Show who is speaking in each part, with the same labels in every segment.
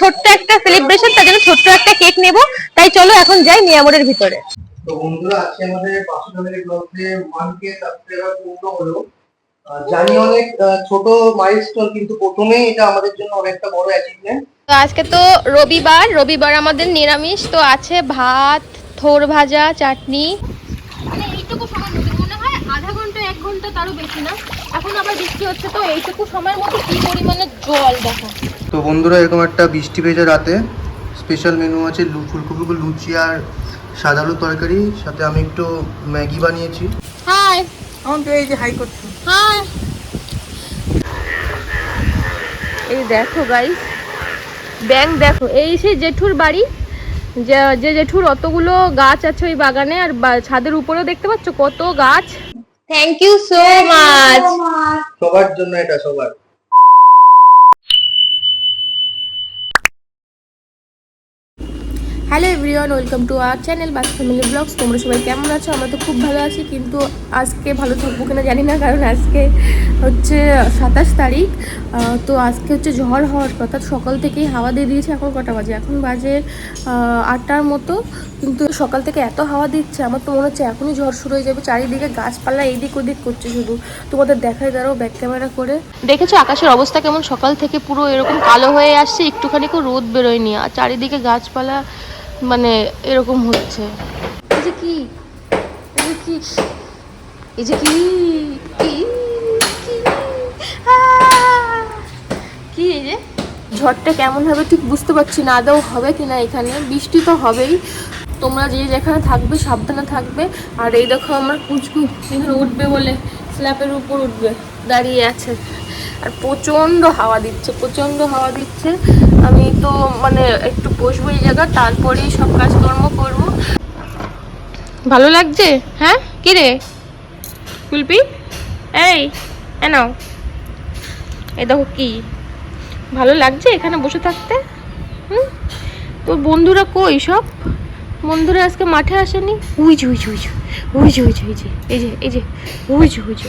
Speaker 1: ছোট্ট একটা সেলিব্রেশন তার জন্য ছোট্ট একটা কেক নেব। তাই চলো এখন যাই নিয়ামরের ভিতরে।
Speaker 2: তো বন্ধুরা আজকে আমাদের পাঁচশো ফ্যামিলি ব্লগে ওয়ান কে সাবস্ক্রাইবার পূর্ণ হলো। জানি অনেক ছোট মাইলস্টোন কিন্তু প্রথমেই এটা আমাদের জন্য অনেকটা বড় অ্যাচিভমেন্ট
Speaker 1: তো আজকে তো রবিবার রবিবার আমাদের নিরামিষ তো আছে ভাত থোর ভাজা চাটনি। মানে এইটুকু সময় মনে হয় আধা ঘণ্টা এক ঘণ্টা তারও বেশি না। এখন আবার বৃষ্টি হচ্ছে তো এইটুকু সময়ের মধ্যে কি পরিমাণে জল দেখো।
Speaker 2: তো বন্ধুরা এরকম একটা বৃষ্টি ভেজা রাতে স্পেশাল মেনু আছে লু- ফুলকপি লুচি আর সাদা আলু তরকারি। সাথে আমি একটু ম্যাগি বানিয়েছি।
Speaker 1: হাই
Speaker 3: এখন তো এই যে হাই করছ।
Speaker 1: হাই এই দেখো গাইস ব্যাং দেখো। এই সেই জেঠুর বাড়ি যে যে জেঠুর অতগুলো গাছ আছে ওই বাগানে আর বা- ছাদের উপরেও দেখতে পাচ্ছ কত গাছ। থ্যাংক ইউ সো মাচ
Speaker 2: সবার জন্য এটা সবার।
Speaker 1: Hello everyone, welcome to our channel bus family blogs. তোমরা সবাই কেমন আছো? আমরা তো খুব ভালো আছি, কিন্তু আজকে ভালো থাকব কিনা জানি না, কারণ আজকে হচ্ছে সাতাশ তারিখ। তো আজকে হচ্ছে ঝড় হওয়ার কথা সকাল থেকেই হাওয়া দিয়ে দিয়েছে, এখন কটা বাজে? এখন বাজে আটটার মতো, কিন্তু সকাল থেকে এত হাওয়া দিচ্ছে, আমার তো মনে হচ্ছে এখনই ঝড় শুরু হয়ে যাবে। চারিদিকে গাছপালা এদিক ওদিক করছে শুধু। তোমাদের দেখাই দাঁড়াও ব্যাক ক্যামেরা করে। দেখেছ আকাশের অবস্থা কেমন? সকাল থেকে পুরো এরকম কালো হয়ে আসছে একটুখানি রোদ বেরোয়নি। আর চারিদিকে গাছপালা মানে এরকম হচ্ছে। এই যে কি? এই যে কি? এই যে কি? কি? কি! কি যে? ঝড়টা কেমন হবে ঠিক বুঝতে পারছি না, আদৌ হবে কিনা এখানে? বৃষ্টি তো হবেই। তোমরা যে যেখানে থাকবে সাবধানে থাকবে। আর এই দেখো আমার কুচকু এখানে উঠবে বলে, স্ল্যাপের উপর উঠবে, দাঁড়িয়ে আছে। আর প্রচণ্ড হাওয়া দিচ্ছে, প্রচণ্ড হাওয়া দিচ্ছে। আমি তো মানে একটু বসবো এই জায়গা, তারপরেই সব কাজকর্ম করব। ভালো লাগছে? হ্যাঁ? কি রে? কুলপি? এই এনাও এই দেখো কি। ভালো লাগছে এখানে বসে থাকতে? হুম? তোর বন্ধুরা কই সব? বন্ধুরা আজকে মাঠে আসেনি? উইজ উইজ উইজ উইজ উইজ উইজ এই যে এই যে উইজ উইজ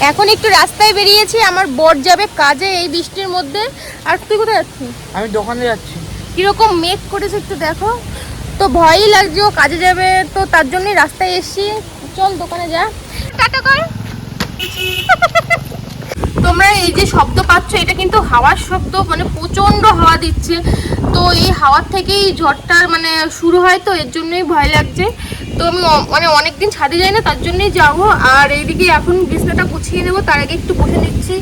Speaker 1: এখন একটু রাস্তায় বেরিয়েছি আমার বর যাবে কাজে এই বৃষ্টির মধ্যে। আর তুই কোথায় যাচ্ছিস?
Speaker 3: আমি দোকানে যাচ্ছি।
Speaker 1: কীরকম মেঘ করেছে একটু দেখো। তো ভয়ই লাগছে ও কাজে যাবে তো তার জন্যই রাস্তায় এসছি। চল দোকানে যা। টাটা কর। তোমরা এই যে শব্দ পাচ্ছ এটা কিন্তু হাওয়ার শব্দ মানে প্রচণ্ড হাওয়া দিচ্ছে। তো এই হাওয়ার থেকেই ঝড়টার মানে শুরু হয় তো এর জন্যই ভয় লাগছে। তো আমি মানে অনেকদিন ছাদে যাই না, তার জন্যই যাব। আর এইদিকে এখন বিছনাটা গুছিয়ে নেব, তার আগে একটু বসে নিচ্ছি।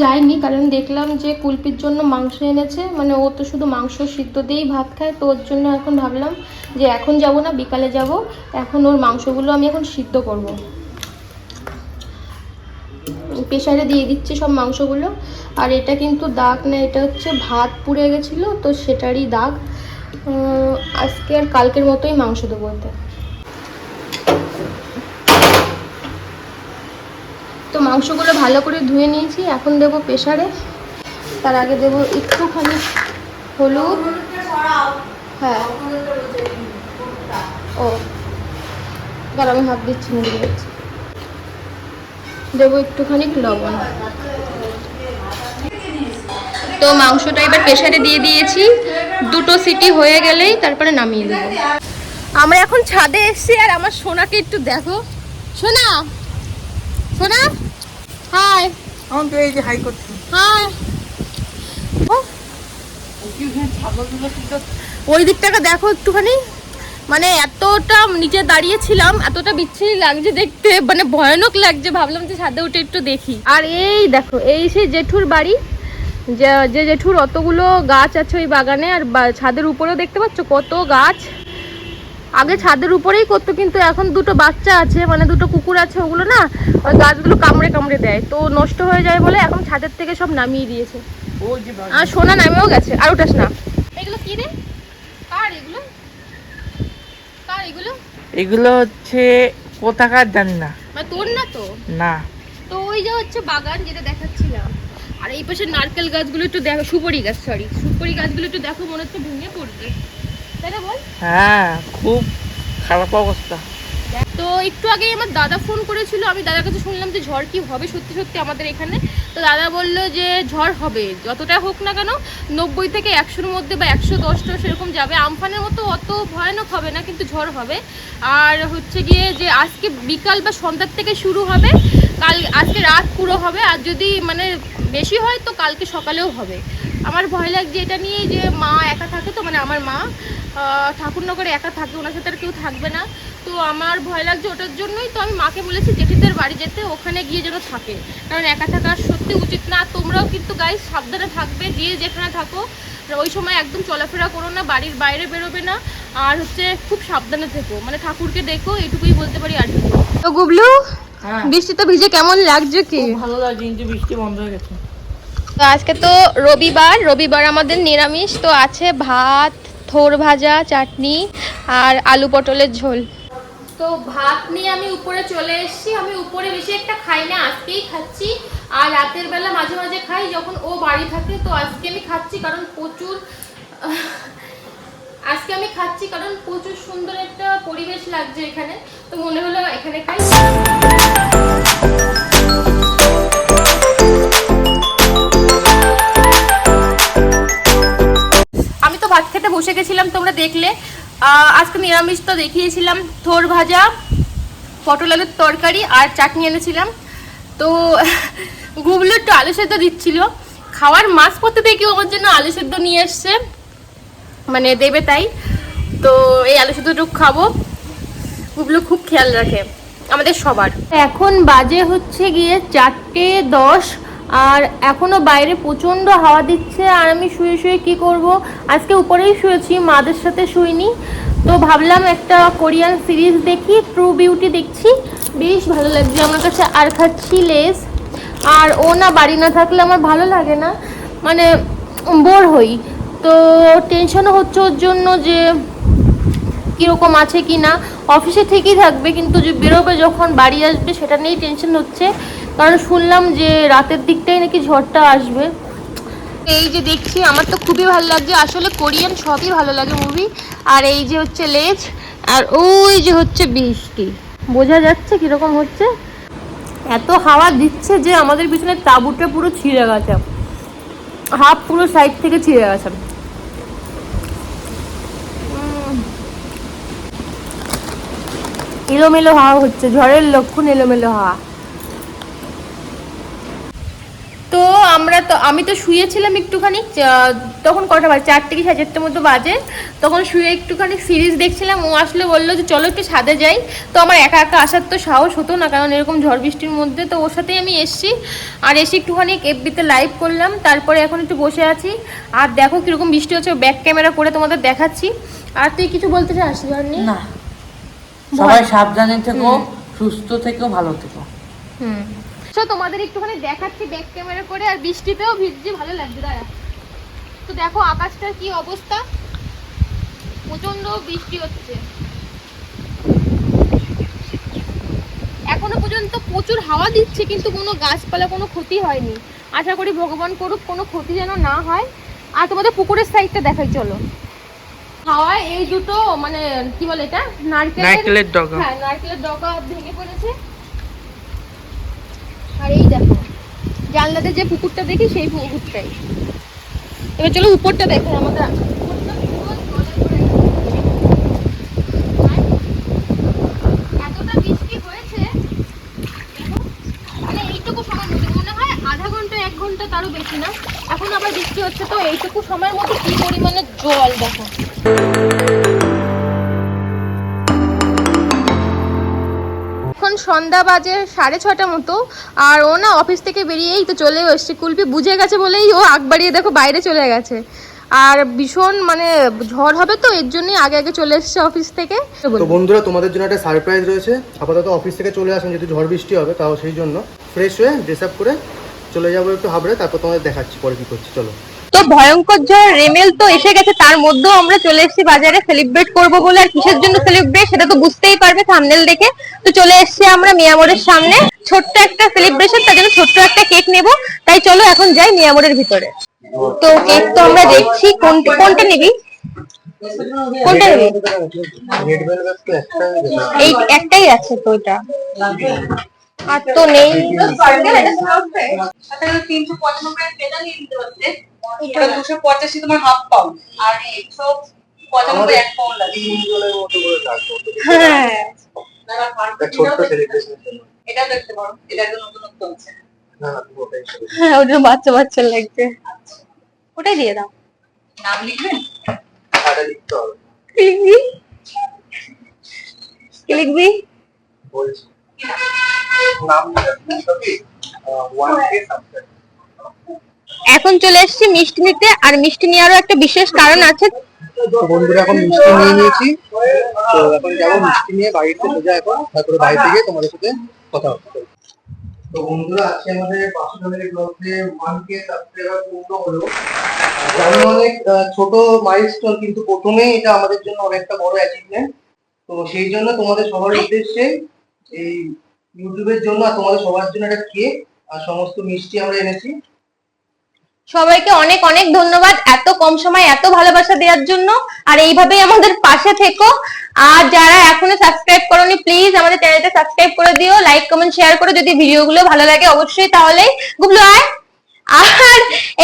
Speaker 1: যাইনি কারণ দেখলাম যে কুলপির জন্য মাংস এনেছে মানে ও তো শুধু মাংস সিদ্ধ দিয়েই ভাত খায়, তো ওর জন্য এখন ভাবলাম যে এখন যাব না, বিকালে যাব, এখন ওর মাংসগুলো আমি এখন সিদ্ধ করব। প্রেশারে দিয়ে দিচ্ছি সব মাংসগুলো, আর এটা কিন্তু দাগ না, এটা হচ্ছে ভাত পুড়ে গেছিল, তো সেটারই দাগ। আজকে আর কালকের মতোই মাংস দেবো এতে তো মাংসগুলো ভালো করে ধুয়ে নিয়েছি। এখন দেবো প্রেশারে তার আগে দেবো একটুখানি হলুদ। হ্যাঁ। ও। দাঁড়া আমি হাত দিচ্ছি দিয়ে দিচ্ছি। দেবো একটুখানি লবণ। তো মাংসটা এবার প্রেশারে দিয়ে দিয়েছি। দুটো সিটি হয়ে গেলেই তারপরে নামিয়ে দেবো। আমরা এখন ছাদে এসেছি আর আমার সোনাকে একটু দেখো। সোনা! সোনা! হাই
Speaker 3: এখন তো এই যে হাই করছ।
Speaker 1: হাই ওই দিকটাকে দেখো একটুখানি। মানে এতটা নিচে দাঁড়িয়েছিলাম এতটা বিচ্ছিরি লাগছে দেখতে মানে ভয়ানক লাগছে ভাবলাম যে ছাদে উঠে একটু দেখি। আর এই দেখো এই সেই জেঠুর বাড়ি যে যে জেঠুর অতগুলো গাছ আছে ওই বাগানে আর ছাদের উপরেও দেখতে পাচ্ছ কত গাছ। আগে ছাদের উপরেই করতো কিন্তু এখন দুটো বাচ্চা আছে মানে দুটো কুকুর আছে ওগুলো না ওই গাছগুলো কামড়ে কামড়ে দেয় তো নষ্ট হয়ে যায় বলে এখন ছাদের থেকে সব নামিয়ে দিয়েছে।
Speaker 3: ওই যে বাড়ি।
Speaker 1: আর সোনা নামেও গেছে আর উঠাস না এগুলো কি রে? কার এগুলো? কার এগুলো?
Speaker 3: এগুলো হচ্ছে কোথাকার জানি না।
Speaker 1: মানে তোর না তো?
Speaker 3: না।
Speaker 1: তো ওই যে হচ্ছে বাগান যেটা দেখাচ্ছিলাম। আর এই পাশে নারকেল গাছগুলো একটু দেখো সুপারি গাছ সরি সুপারি গাছগুলো একটু দেখো মনে হচ্ছে ভেঙে পড়বে।
Speaker 3: হ্যাঁ খুব খারাপ অবস্থা।
Speaker 1: তো একটু আগে আমার দাদা ফোন করেছিল আমি দাদার কাছে শুনলাম যে ঝড় কি হবে সত্যি সত্যি আমাদের এখানে। তো দাদা বলল যে ঝড় হবে যতটা হোক না কেন নব্বই থেকে একশোর মধ্যে বা একশো দশটা সেরকম যাবে। আমফানের মতো অত ভয়ানক হবে না কিন্তু ঝড় হবে। আর হচ্ছে গিয়ে যে আজকে বিকাল বা সন্ধ্যার থেকে শুরু হবে কাল আজকে রাত পুরো হবে আর যদি মানে বেশি হয় তো কালকে সকালেও হবে। আমার ভয় লাগছে এটা নিয়ে যে মা একা থাকে তো মানে আমার মা। ঠাকুরনগরে একা থাকে ওনার সাথে আর কেউ থাকবে না। তো আমার ভয় লাগছে ওটার জন্যই তো আমি মাকে বলেছি জেঠিদের বাড়ি যেতে ওখানে গিয়ে যেন থাকে। কারণ একা থাকা সত্যি উচিত না। তোমরাও কিন্তু গাই সাবধানে থাকবে গিয়ে যেখানে থাকো। ওই সময় একদম চলাফেরা করো না বাড়ির বাইরে বেরোবে না। আর হচ্ছে খুব সাবধানে থেকো। মানে ঠাকুরকে দেখো এটুকুই বলতে পারি আর কি। তো গুবলু
Speaker 3: হ্যাঁ।
Speaker 1: বৃষ্টি তো ভিজে কেমন লাগছে কি?
Speaker 3: ভালো লাগছে কিন্তু বৃষ্টি বন্ধ হয়ে গেছে।
Speaker 1: তো আজকে তো রবিবার রবিবার আমাদের নিরামিষ তো আছে ভাত থোর ভাজা, চাটনি আর আলু পটলের ঝোল। তো ভাত নিয়ে আমি উপরে চলে এসেছি। আমি উপরে বেশি একটা খাই না, আজকেই খাচ্ছি। আর রাতের বেলা মাঝে মাঝে খাই, যখন ও বাড়ি থাকে, তো আজকে আমি খাচ্ছি কারণ প্রচুর আজকে আমি খাচ্ছি কারণ প্রচুর সুন্দর একটা পরিবেশ লাগছে এখানে। তো মনে হলো এখানে খাই। ভাত খেতে বসে গেছিলাম, তোমরা দেখলে। আজকে নিরামিষ তো দেখিয়েছিলাম, থোর ভাজা, পটল আলুর তরকারি আর চাটনি এনেছিলাম। তো গুবলু একটু আলু সেদ্ধ দিচ্ছিল। খাওয়ার মাছ পড়তে দেখি ওর জন্য আলু সেদ্ধ নিয়ে এসছে। মানে দেবে তাই। তো এই আলু সেদ্ধটুকু খাব। গুবলু খুব খেয়াল রাখে আমাদের সবার। এখন বাজে হচ্ছে গিয়ে চারটে দশ। আর এখনও বাইরে প্রচণ্ড হাওয়া দিচ্ছে আর আমি শুয়ে শুয়ে কি করব? আজকে উপরেই শুয়েছি, মাদের সাথে শুইনি। তো ভাবলাম একটা কোরিয়ান সিরিজ দেখি ট্রু বিউটি দেখছি। বেশ ভালো লাগছে, আমার কাছে আর খাচ্ছি লেস। আর ও না বাড়ি না থাকলে আমার ভালো লাগে না। মানে বোর হই। তো টেনশনও হচ্ছে ওর জন্য যে কীরকম আছে কি না। অফিসে ঠিকই থাকবে, কিন্তু যে বেরোবে যখন, বাড়ি আসবে, সেটা নিয়েই টেনশন হচ্ছে। কারণ শুনলাম যে রাতের দিকটাই নাকি ঝড়টা আসবে। এই যে দেখছি, আমার তো খুবই ভালো লাগছে। আসলে কোরিয়ান সবই ভালো লাগে মুভি আর এই যে হচ্ছে লেজ, আর ওই যে হচ্ছে বৃষ্টি। বোঝা যাচ্ছে কীরকম হচ্ছে? এত হাওয়া দিচ্ছে যে আমাদের পিছনে তাঁবুটা পুরো ছিঁড়ে গেছে। হাফ পুরো সাইড থেকে ছিঁড়ে গেছে। এলোমেলো হাওয়া হচ্ছে, ঝড়ের লক্ষণ এলোমেলো হাওয়া। তো আমরা তো আমি তো শুয়েছিলাম একটুখানি তখন কটা বাজে চারটে কি সাড়ে চারটের মতো বাজে তখন শুয়ে একটুখানি সিরিজ দেখছিলাম ও আসলে বলল যে চলো একটু ছাদে যাই তো আমার একা একা আসার তো সাহস হতো না কারণ এরকম ঝড় বৃষ্টির মধ্যে তো ওর সাথেই আমি এসছি আর এসে একটুখানি এফবিতে লাইভ করলাম তারপরে এখন একটু বসে আছি আর দেখো কীরকম বৃষ্টি হচ্ছে ব্যাক ক্যামেরা করে তোমাদের দেখাচ্ছি আর তুই কিছু বলতে চাস
Speaker 3: না। সবাই সাবধানে থেকো সুস্থ থেকো ভালো থেকো।
Speaker 1: হুম। তো তোমাদের একটুখানি দেখাচ্ছি ব্যাক ক্যামেরা করে আর বৃষ্টিতেও ভিজছি ভালো লাগছে দাঁড়া। তো দেখো আকাশটার কি অবস্থা। প্রচণ্ড বৃষ্টি হচ্ছে। এখনও পর্যন্ত প্রচুর হাওয়া দিচ্ছে কিন্তু কোনো গাছপালা কোনো ক্ষতি হয়নি। আশা করি ভগবান করুক কোনো ক্ষতি যেন না হয়। আর তোমাদের পুকুরের সাইডটা দেখাই চলো। হাওয়ায় এই দুটো মানে কি বলে এটা? নারকেলের
Speaker 3: নারকেলের ডগা।
Speaker 1: হ্যাঁ নারকেলের ডগা ভেঙে পড়েছে। আর এই দেখো, জানলাতে যে পুকুরটা দেখি সেই পুকুরটাই। এবার চলো উপরটা দেখো, আমাদের তারও বেশি না। এখন আবার বৃষ্টি হচ্ছে, তো এইটুকু সময়ের মধ্যে কি পরিমাণে জল দেখো। সন্ধ্যা বাজে সাড়ে ছটা মতো আর ও না অফিস থেকে বেরিয়েই তো চলেও এসছে। কুলপি বুঝে গেছে বলেই ও আগ বাড়িয়ে দেখো বাইরে চলে গেছে। আর ভীষণ মানে ঝড় হবে তো এর জন্যই আগে আগে চলে এসছে অফিস থেকে।
Speaker 2: তো বন্ধুরা তোমাদের জন্য একটা সারপ্রাইজ রয়েছে। আপাতত অফিস থেকে চলে আসেন যদি ঝড় বৃষ্টি হবে তাও সেই জন্য। ফ্রেশ হয়ে ড্রেস আপ করে চলে যাব একটু হাবড়ে তারপর তোমাদের দেখাচ্ছি পরে কি করছি চলো।
Speaker 4: তো ভয়ঙ্কর ঝড়, রেমেল তো এসে গেছে, তার মধ্যেও আমরা চলে এসেছি বাজারে সেলিব্রেট করব বলে। আর কিসের জন্য সেলিব্রেট সেটা তো বুঝতেই পারবে থামনেল দেখে। তো চলে এসেছি আমরা মিয়ামোড়ের সামনে। ছোট্ট একটা সেলিব্রেশন তার জন্য ছোট্ট একটা কেক নেব। তাই চলো এখন যাই মিয়ামোড়ের ভিতরে। তো কেক তো আমরা দেখছি, কোন- কোনটা নিবি? কোনটা নিবি? এই একটাই আছে এটা আর তো নেই।
Speaker 5: ওটা দুশো পঁচাশি তোমার হাফ পাউন্ড আর একশো পঁচানব্বই এক পাউন্ড
Speaker 4: হ্যাঁ।
Speaker 5: এটাও দেখতে পারো। এটা একদম নতুনত্ব
Speaker 2: ওটাই
Speaker 4: হ্যাঁ ওটা বাচ্চা বাচ্চা লাগছে ওটাই দিয়ে দাও।
Speaker 5: নাম লিখবেন?
Speaker 2: টাকা লিখতে হবে।
Speaker 4: কি লিখবি? কি লিখবি?
Speaker 2: নাম ওয়ান কে সাবস্ক্রাইব
Speaker 4: এখন চলে এসেছি মিষ্টি নিতে আর মিষ্টি নেওয়ারও একটা বিশেষ কারণ আছে।
Speaker 2: তো বন্ধুরা এখন মিষ্টি নিয়ে নিয়েছি। তো এখন যাব মিষ্টি নিয়ে বাড়িতে সোজা এখন তারপরে বাড়ি থেকে তোমাদের সাথে কথা হচ্ছে তো বন্ধুরা আজকে আমাদের পাঁচশো জনের ব্লগে ওয়ান কে সাবস্ক্রাইবার পূর্ণ হলো। জানি অনেক আহ, ছোট মাইলস্টোন কিন্তু প্রথমেই এটা আমাদের জন্য অনেকটা বড় অ্যাচিভমেন্ট তো সেই জন্য তোমাদের সবার উদ্দেশ্যে এই ইউটিউবের জন্য আর তোমাদের সবার জন্য একটা কেক আর সমস্ত মিষ্টি আমরা এনেছি।
Speaker 4: সবাইকে অনেক অনেক ধন্যবাদ এত কম সময় এত ভালোবাসা দেওয়ার জন্য। আর এইভাবেই আমাদের পাশে থেকো। আর যারা এখনও সাবস্ক্রাইব করোনি প্লিজ আমাদের চ্যানেলটা সাবস্ক্রাইব করে দিও। লাইক কমেন্ট শেয়ার করো। যদি ভিডিওগুলো ভালো লাগে অবশ্যই তাহলে গুগলো আয় আর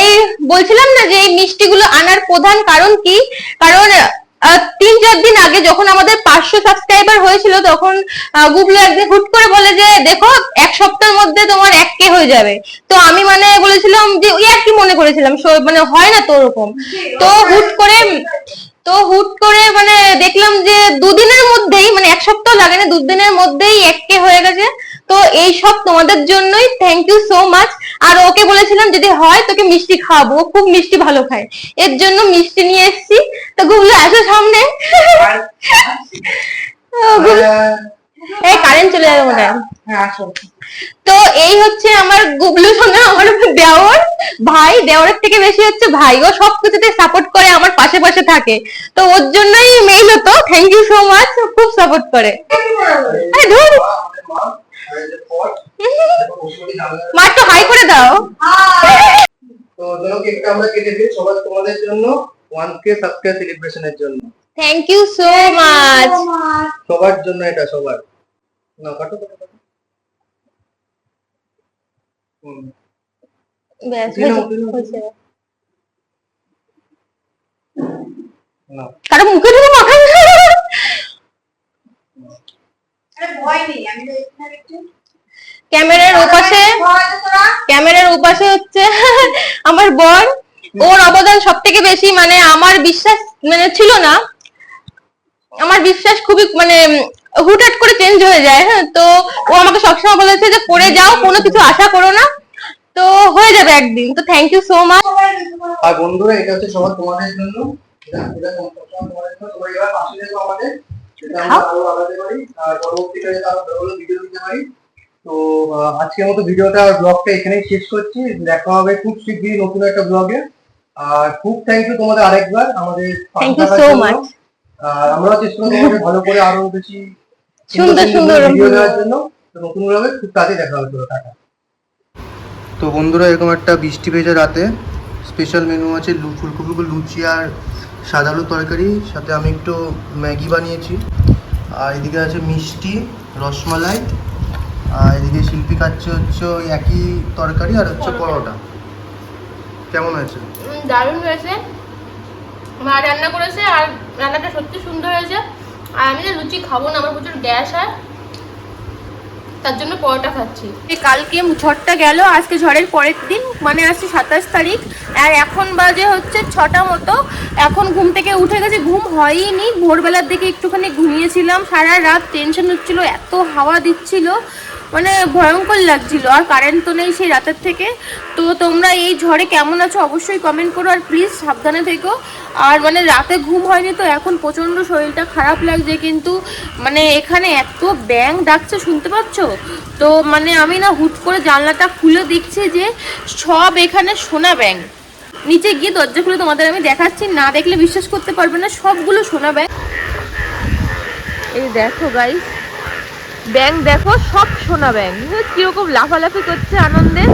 Speaker 4: এই বলছিলাম না যে এই মিষ্টিগুলো আনার প্রধান কারণ কি? কারণ তিন চার দিন আগে যখন আমাদের পাঁচশো সাবস্ক্রাইবার হয়েছিল, তখন গুগলো একদিন হুট করে বলে যে, দেখো, এক সপ্তাহের মধ্যে তোমার এক কে হয়ে যাবে। তো আমি মানে বলেছিলাম যে ওই আর কি মনে করেছিলাম? মানে হয় না তো ওরকম? তো হুট করে, তো হুট করে মানে দেখলাম যে, দুদিনের মধ্যেই মানে এক সপ্তাহ লাগে না, দুদিনের মধ্যেই এক কে হয়ে গেছে। তো এই সব তোমাদের জন্যই থ্যাংক ইউ সো মাচ আর ওকে বলেছিলাম যদি হয় তোকে মিষ্টি খাওয়াবো ও খুব মিষ্টি ভালো খায়। এর জন্য মিষ্টি নিয়ে এসেছি। তো গুগলো আসো সামনে। এই কারেন্ট চলে যাবে মনে হয়
Speaker 2: হ্যাঁ
Speaker 4: তো এই হচ্ছে আমার গুগলু সঙ্গে আমার দেওর ভাই। দেওরের থেকে বেশি হচ্ছে ভাই। ও সব কিছুতে সাপোর্ট করে আমার পাশে পাশে থাকে। তো ওর জন্যই মেইল হতো। থ্যাংক ইউ সো মাচ খুব সাপোর্ট করে। ধুর। মা একটু হাই করে দাও।
Speaker 2: তো চলো কেকটা আমরা কেটে দিই সবার তোমাদের জন্য ওয়ান কে সাবস্ক্রাইব সেলিব্রেশনের জন্য।
Speaker 4: থ্যাংক ইউ সো মাচ
Speaker 2: সবার জন্য এটা সবার। না কাটো কাটো
Speaker 4: কারও মুখে ঢুকে মাখা ক্যামেরার ওপাশে ক্যামেরার ওপাশে হচ্ছে আমার বর ওর অবদান সব থেকে বেশি মানে আমার বিশ্বাস মানে ছিল না। আমার বিশ্বাস খুবই মানে হুটহাট করে চেঞ্জ হয়ে যায় হ্যাঁ? তো ও আমাকে সবসময় বলেছে যে করে যাও কোনো কিছু আশা করো না। তো হয়ে যাবে একদিন। তো থ্যাংক ইউ সো মাচ
Speaker 2: আর বন্ধুরা এটা হচ্ছে সবার তোমাদের জন্য। এটা এটা তোমাদের জন্য। তোমরা এবার পাশে আমাদের। পারি। তো আজকের মতো ভিডিওটা ব্লগটা এখানেই শেষ করছি। দেখা হবে খুব শীঘ্রই নতুন একটা ব্লগে আর খুব থ্যাংক ইউ তোমাদের আরেকবার আমাদের. আর আমরাও চেষ্টা করব ভালো করে আরও বেশি
Speaker 4: সুন্দর সুন্দর
Speaker 2: ভিডিও দেওয়ার জন্য। তো নতুন ব্লগে খুব তাড়াতাড়ি দেখা হবে টাটা। তো বন্ধুরা এরকম একটা বৃষ্টি ভেজা রাতে স্পেশাল মেনু আছে ফুলকপি লুচি আর সাদা আলুর তরকারি সাথে আমি একটু ম্যাগি বানিয়েছি। আর এদিকে আছে মিষ্টি রসমালাই। আর এদিকে শিল্পী কাচ্ছে হচ্ছে ওই একই তরকারি আর হচ্ছে পরোটা। কেমন হয়েছে?
Speaker 1: দারুণ হয়েছে। মা রান্না করেছে আর রান্নাটা সত্যি সুন্দর হয়েছে। আর আমি না লুচি খাব না আমার প্রচুর গ্যাস হয়। তার জন্য পরোটা খাচ্ছি। কালকে ঝড়টা গেল, আজকে ঝড়ের পরের দিন মানে আসছে সাতাশ তারিখ, আর এখন বাজে হচ্ছে ছটা মতো। এখন ঘুম থেকে উঠে গেছে, ঘুম হয়নি ভোরবেলার দিকে একটুখানি ঘুমিয়েছিলাম, সারা রাত টেনশন হচ্ছিল, এত হাওয়া দিচ্ছিল। মানে ভয়ঙ্কর লাগছিল, আর কারেন্ট তো নেই সেই রাতের থেকে। তো তোমরা এই ঝড়ে কেমন আছো অবশ্যই কমেন্ট করো, আর প্লিজ সাবধানে থেকো। আর মানে রাতে ঘুম হয়নি তো, এখন প্রচণ্ড শরীরটা খারাপ লাগছে, কিন্তু মানে এখানে এত ব্যাং ডাকছে, শুনতে পাচ্ছ? তো মানে আমি না হুট করে জানলাটা খুলে দেখছি যে সব এখানে সোনা ব্যাং নিচে গিয়ে দরজা খুলে তোমাদের আমি দেখাচ্ছি, না দেখলে বিশ্বাস করতে পারবে না, সবগুলো সোনা ব্যাগ এই দেখো গাইস ব্যাংক দেখো সব সোনা ব্যাংক। কীরকম লাফালাফি করছে আনন্দে।